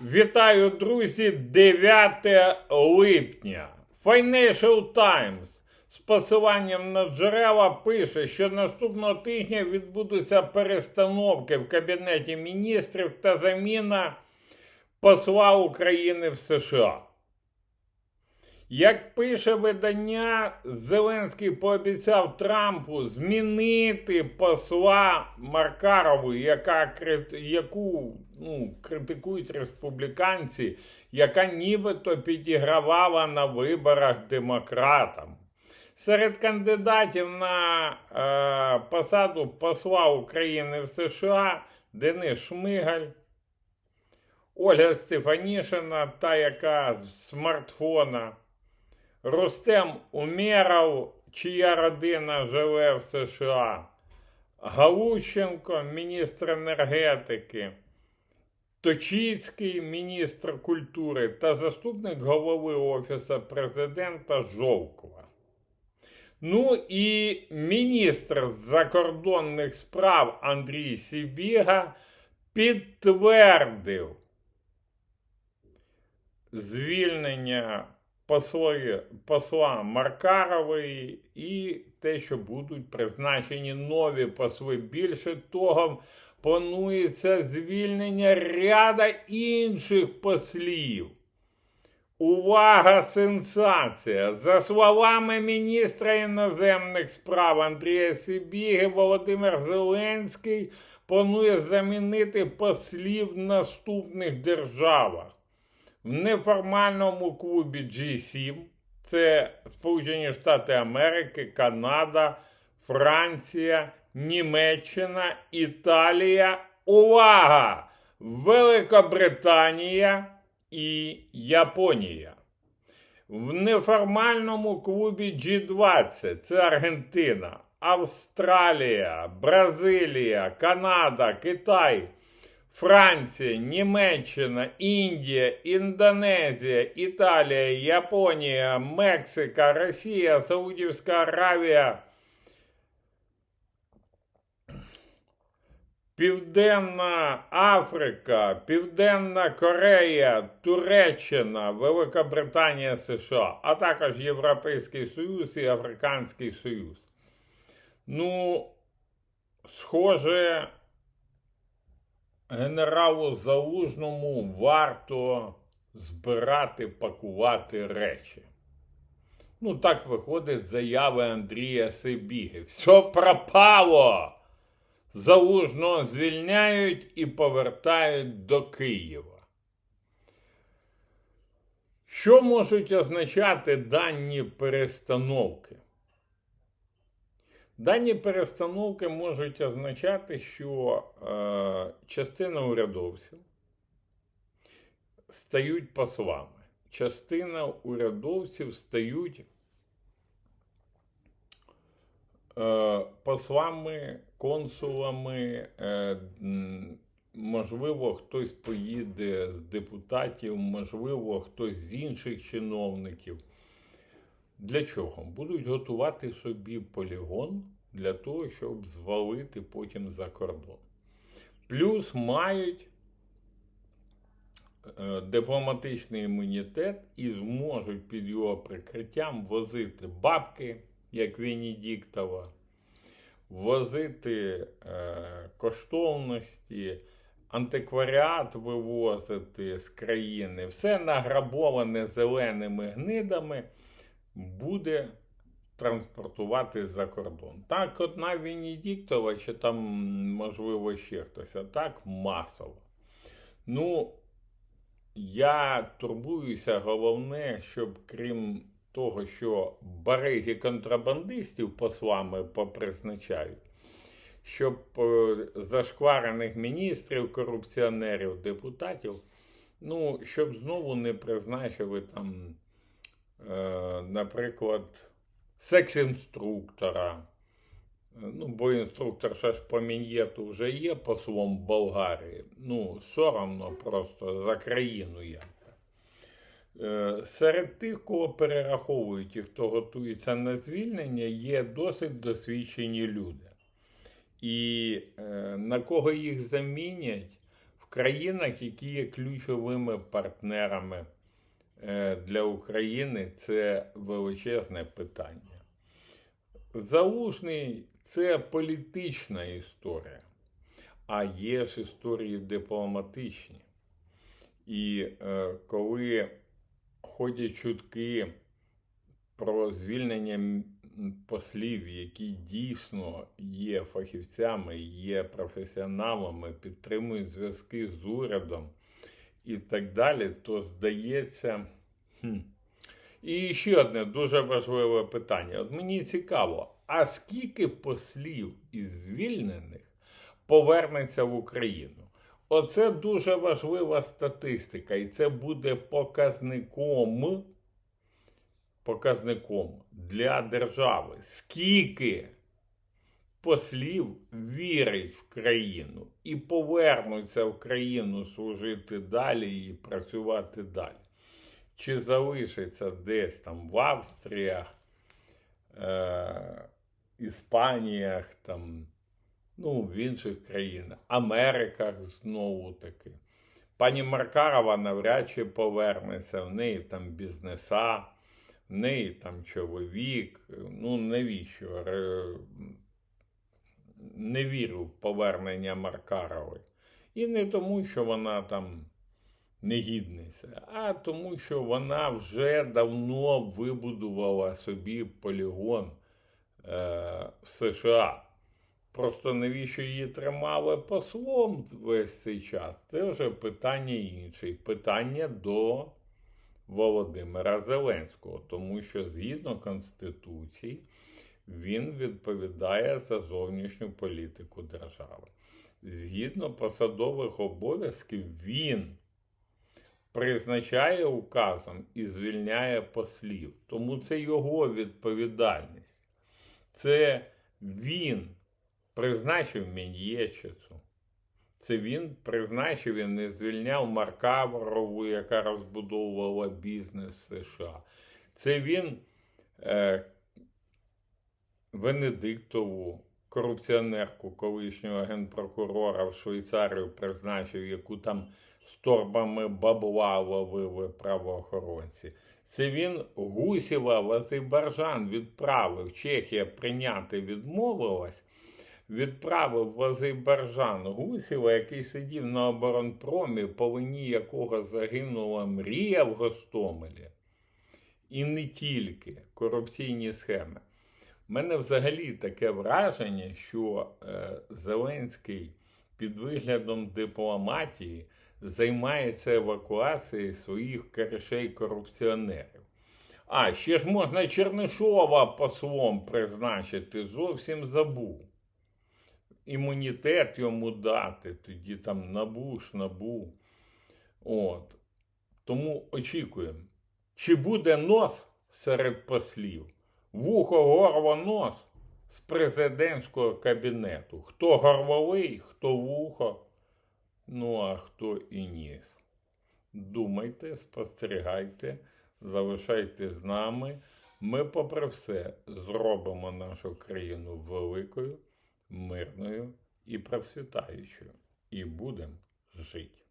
Вітаю, друзі! 9 липня. Financial Times з посиланням на джерела пише, що наступного тижня відбудуться перестановки в Кабінеті міністрів та заміна посла України в США. Як пише видання, Зеленський пообіцяв Трампу змінити посла Маркарову, яка, яку ну, критикують республіканці, яка нібито підігравала на виборах демократам. Серед кандидатів на е, посаду посла України в США Денис Шмигаль, Ольга Стефанішина, та яка з смартфона, Рустем Умєров, чия родина живе в США, Галущенко, міністр енергетики, Точицький, міністр культури та заступник голови Офісу президента Жовкова. Ну і міністр закордонних справ Андрій Сібіга підтвердив звільнення посли, посла Маркарової і те, що будуть призначені нові посли. Більше того, планується звільнення ряда інших послів. Увага, сенсація! За словами міністра іноземних справ Андрія Сибіги, Володимир Зеленський планує замінити послів в наступних державах. В неформальному клубі G7 це Сполучені Штати Америки, Канада, Франція, Німеччина, Італія. Увага! Великобританія і Японія. В неформальному клубі G20 це Аргентина, Австралія, Бразилія, Канада, Китай, Франція, Німеччина, Індія, Індонезія, Італія, Японія, Мексика, Росія, Саудівська Аравія. Південна Африка, Південна Корея, Туреччина, Великобританія, США, а також Європейський Союз і Африканський Союз. Ну, схоже, генералу Залужному варто збирати, пакувати речі. Ну, так виходить заяви Андрія Сибіги. Все пропало! Залужного звільняють і повертають до Києва. Що можуть означати дані перестановки? Дані перестановки можуть означати, що е, частина урядовців стають послами, частина урядовців стають е, послами, консулами. Е, можливо, хтось поїде з депутатів, можливо, хтось з інших чиновників. Для чого? Будуть готувати собі полігон для того, щоб звалити потім за кордон. Плюс мають е, дипломатичний імунітет і зможуть під його прикриттям возити бабки, як Венедіктова, возити е, коштовності, антикваріат вивозити з країни, все награбоване зеленими гнидами буде транспортувати за кордон. Так, одна Венедіктова, чи там, можливо, ще хтось, а так масово. Ну, я турбуюся, головне, щоб крім того, що бариги контрабандистів послами попризначають, щоб е, зашкварених міністрів, корупціонерів, депутатів, ну, щоб знову не призначили там наприклад, секс-інструктора. Е, Ну, бо інструктор ще ж по мін'єту вже є послом Болгарії. Ну, соромно просто за країну як. Е, Серед тих, кого перераховують і хто готується на звільнення, є досить досвідчені люди. І е, на кого їх замінять, в країнах, які є ключовими партнерами е, для України, це величезне питання. Залужний це політична історія, а є ж історії дипломатичні. І е, коли ходять чутки про звільнення послів, які дійсно є фахівцями, є професіоналами, підтримують зв'язки з урядом і так далі, то здається. Хм. І ще одне дуже важливе питання. От мені цікаво, а скільки послів із звільнених повернеться в Україну? Оце дуже важлива статистика, і це буде показником, показником для держави. Скільки послів вірить в країну і повернуться в країну служити далі і працювати далі? Чи залишиться десь там в Австріях, е- Іспаніях, там, ну, в інших країнах, Америках знову таки. Пані Маркарова навряд чи повернеться, в неї там бізнеса, в неї там чоловік. Ну, навіщо? Не вірю в повернення Маркарової. І не тому, що вона там негідниця, а тому, що вона вже давно вибудувала собі полігон е, в США. Просто навіщо її тримали послом весь цей час? Це вже питання інше. Питання до Володимира Зеленського, тому що згідно Конституції він відповідає за зовнішню політику держави. Згідно посадових обов'язків, він призначає указом і звільняє послів. Тому це його відповідальність. Це він призначив Мін'єчицю. Це він призначив і не звільняв Маркарову, яка розбудовувала бізнес США. Це він е, Венедиктову, корупціонерку колишнього генпрокурора в Швейцарію призначив, яку там з торбами бабла ловили правоохоронці. Це він Гусєва в Азербайджан відправив. Чехія прийняти відмовилась. Відправив в Азербайджан Гусєва, який сидів на оборонпромі, по вині якого загинула мрія в Гостомелі. І не тільки корупційні схеми. У мене взагалі таке враження, що е, Зеленський під виглядом дипломатії займається евакуацією своїх коришей корупціонерів. А, ще ж можна Чернишова послом призначити, зовсім забув. Імунітет йому дати, тоді там набуш, набу. От. Тому очікуємо, чи буде нос серед послів, вухо, горло, нос з президентського кабінету. Хто горловий, хто вухо, ну а хто і ніс. Думайте, спостерігайте, залишайтесь з нами. Ми, попри все, зробимо нашу країну великою, мирною і процвітаючою. І будемо жити.